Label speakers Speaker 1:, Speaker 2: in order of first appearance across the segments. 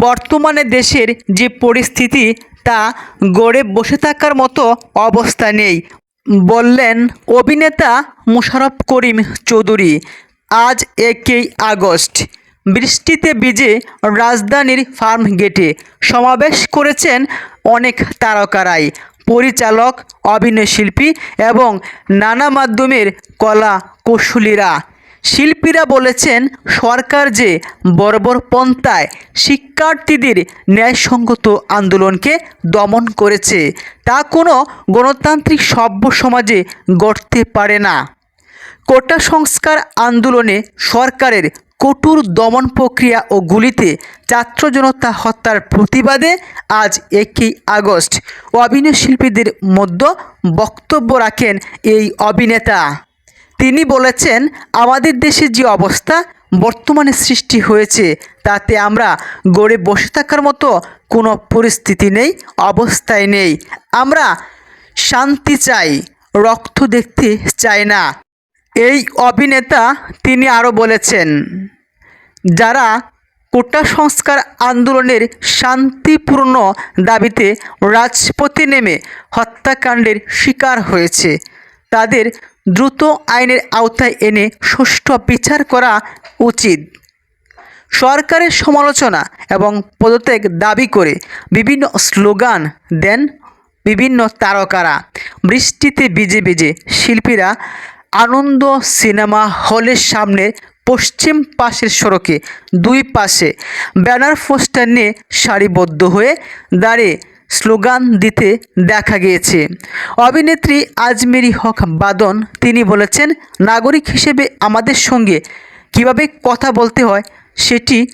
Speaker 1: বর্তমানে দেশের যে পরিস্থিতি, তা গড়ে বসে থাকার মতো অবস্থা নেই, বললেন অভিনেতা মুশারফ করিম চৌধুরী। আজ একই আগস্ট। বৃষ্টিতে ভিজে রাজধানীর ফার্ম গেটে সমাবেশ করেছেন অনেক তারকারাই, পরিচালক, অভিনয়শিল্পী এবং নানা মাধ্যমের কলা কৌশলীরা। শিল্পীরা বলেছেন, সরকার যে বর্বর পন্থায় শিক্ষার্থীদের ন্যায়সঙ্গত আন্দোলনকে দমন করেছে, তা কোনো গণতান্ত্রিক সভ্য সমাজে গড়তে পারে না। কোটা সংস্কার আন্দোলনে সরকারের কঠোর দমন প্রক্রিয়া ও গুলিতে ছাত্র জনতা হত্যার প্রতিবাদে আজ একই আগস্ট। অভিনয় শিল্পীদের মধ্যে বক্তব্য রাখেন এই অভিনেতা। তিনি বলেছেন, আমাদের দেশে যে অবস্থা বর্তমানে সৃষ্টি হয়েছে, তাতে আমরা গড়ে বসে থাকার মতো কোনো পরিস্থিতি নেই অবস্থায় নেই। আমরা শান্তি চাই, রক্ত দেখতে চাই না। এই অভিনেতা তিনি আরও বলেছেন, যারা কোটা সংস্কার আন্দোলনের শান্তিপূর্ণ দাবিতে রাজপথে নেমে হত্যাকাণ্ডের শিকার হয়েছে, তাদের দ্রুত আইনের আওতায় এনে সুষ্ঠু বিচার করা উচিত। সরকারের সমালোচনা এবং পদত্যাগ দাবি করে বিভিন্ন স্লোগান দেন বিভিন্ন তারকারা। বৃষ্টিতে ভিজে ভিজে শিল্পীরা আনন্দ সিনেমা হলের সামনে পশ্চিম পাশের সড়কে দুই পাশে ব্যানার পোস্টার নিয়ে সারিবদ্ধ হয়ে দাঁড়িয়ে স্লোগান দিতে দেখা গিয়েছে। অভিনেত্রী আজমেরি হক বাদন, তিনি বলেছেন, নাগরিক হিসেবে আমাদের সঙ্গে কীভাবে কথা বলতে হয়, সেটি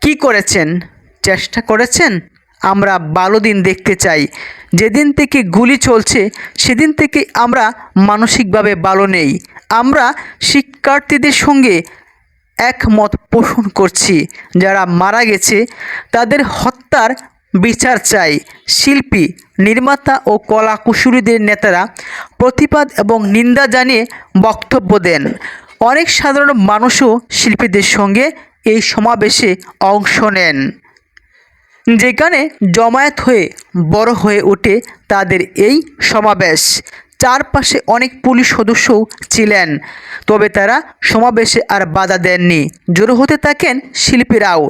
Speaker 1: কি করেছেন? চেষ্টা করেছেন? আমরা ভালো দিন দেখতে চাই। যেদিন থেকে গুলি চলছে, সেদিন থেকে আমরা মানসিকভাবে ভালো নেই। আমরা শিক্ষার্থীদের সঙ্গে একমত পোষণ করছি। যারা মারা গেছে, তাদের হত্যার বিচার চাই। শিল্পী, নির্মাতা ও কলা কুশলীদের নেতারা প্রতিবাদ এবং নিন্দা জানিয়ে বক্তব্য দেন। অনেক সাধারণ মানুষও শিল্পীদের সঙ্গে এই সমাবেশে অংশ নেন। যেখানে জমায়েত হয়ে বড় হয়ে ওঠে তাদের এই সমাবেশ। চারপাশে অনেক পুলিশ সদস্যও ছিলেন, তবে তারা সমাবেশে আর বাধা দেননি। জড়ো হতে থাকেন শিল্পীরাও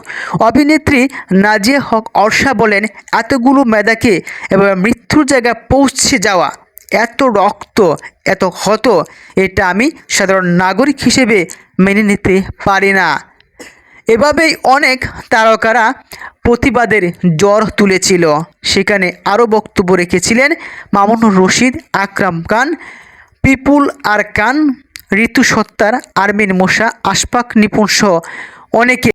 Speaker 1: অভিনেত্রী নাজিয়া হক অর্ষা বলেন, এতগুলো মেদাকে এবার মৃত্যুর জায়গায় পৌঁছে যাওয়া, এত রক্ত, এত ক্ষত, এটা আমি সাধারণ নাগরিক হিসেবে মেনে নিতে পারি না। এভাবেই অনেক তারকারা প্রতিবাদের জ্বর তুলেছিল। সেখানে আরও বক্তব্য রেখেছিলেন মামুনুর রশিদ, আকরাম খান, পিপুল আর খান ঋতু সত্তার আরমিন মোশা, আশফাক নিপুণ সহ অনেকে।